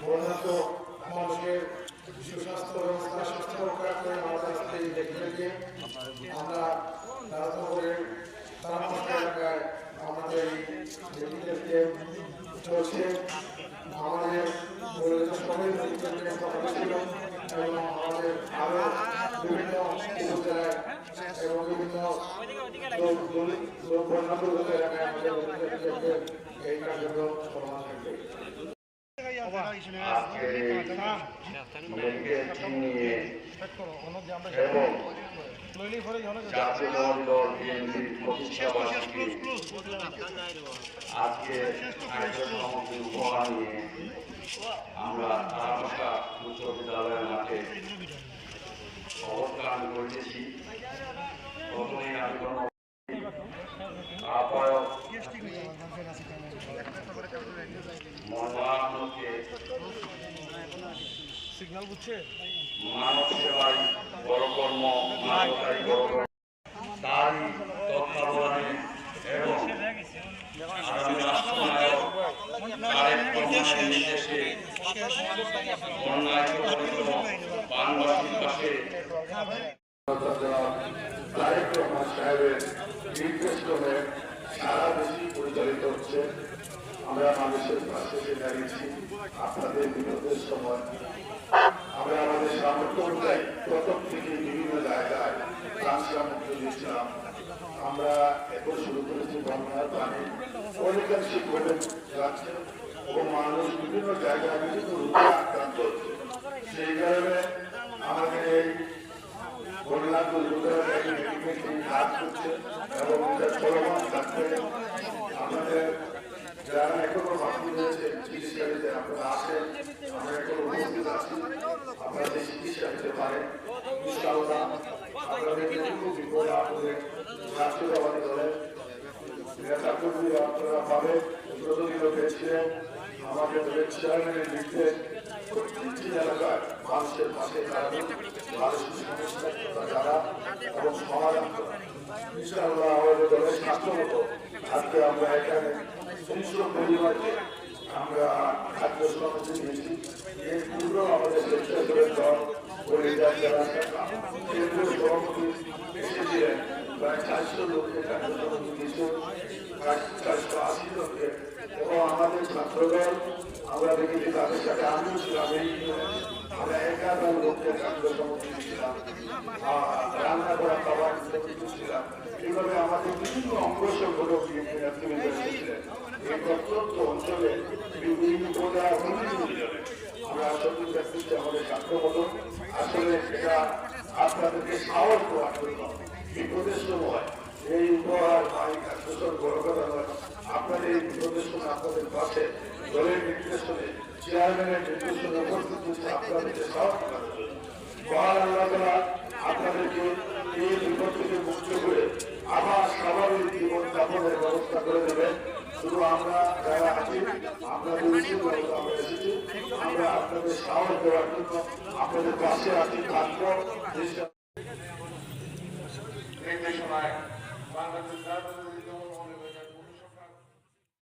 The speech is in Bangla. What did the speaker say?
বন্যার্থ মানুষের সুস্বাস্থ্য ব্যবস্থা রক্ষা করে আমাদের হাতে দেখে রেখে আমরা এলাকায় আমাদের এই মেডিকেল চলছে আমাদের বিভিন্ন মেডিকেল ক্যাম্পের এই থাকবে আজকে উপহার আমরা সিগন্যাল বুঝছে? মানব সেবাই প্রভাবিত পাশে তারেক রহমান সাহেবের নির্দেশ ক্রমে সারা দেশই পরিচালিত হচ্ছে আমরা মানুষের পাশে এসে দাঁড়িয়েছি, আপনাদের বিনোদের সময়, আমরা আমাদের সামর্থ্য অনুযায়ী প্রথম থেকে বিভিন্ন জায়গায় ত্রাণ সামগ্রী দিয়েছিলাম। আমরা এখন শুরু করেছি বন্যার পানি অনেকাংশে কমে যাচ্ছে এবং মানুষ বিভিন্ন জায়গায় বিভিন্ন রূপে আক্রান্ত হচ্ছে। সেই কারণে আমাদের এই বন্যা কাজ করছে এবং চলমান থাকবে আমাদের যারা এখনও বাকি রয়েছে চিকিৎসা নিতে আপনারা আসেন আমরা এখনও উপস্থিত আছি আপনারা যে চিকিৎসা নিতে পারেন ইনশাআল্লাহ আপনাদের যেটুকু বিপদ আপদে রাষ্ট্রীয়বাদী দলের নেতা আপনারা পাবেন প্রতিনিধিও পেয়েছিলেন আমাদের দলের চেয়ারম্যানের নির্দেশ প্রত্যেকটি এলাকায় মানুষের পাশে দাঁড়ানো মানুষের সমস্যা যারা এবং সমাধান করা ইনশাআল্লাহ আমাদের দলের স্বাস্থ্যগত আজকে আমরা এখানে তিনশো পরিবারকে আমরা খাদ্য সামগ্রী দিয়েছি এর পূর্ব আমাদের স্বেচ্ছাসেবক দল পরিবার যারা কেন্দ্রীয় সভাপতি প্রায় চারশো লোককে এবং আমাদের ছাত্রদল আমরা দেখেছি তাদের সাথে আমরা একাধার সামগ্রী রান্না করা খাবার ছিলাম এইভাবে আমাদের বিভিন্ন অঞ্চলে আমরা দেখতেছি আমাদের সাক্ষ্যমত আসলে এটা আপনাদেরকে সাহস দেওয়ার জন্য বিপদের সময় এই উপহার বাড়ি কার্যকর বড় কথা নয় আপনাদের এই বিপদের সময় আপনাদের পাশে দলের নির্দেশনে চেয়ারম্যানের নির্দেশনে উপস্থিত হচ্ছে আপনাদেরকে সাহস মহান আল্লাহ তাআলা আপনাদেরকে এই বিপদ থেকে মুক্ত করে আবার স্বাভাবিক জীবন ব্যবস্থা করে দেবেন শুধু আমরা যারা আছি আপনাদের আমরা আমরা আপনাদের সাহস দেওয়ার জন্য আপনাদের পাশে আছি থাকব 出来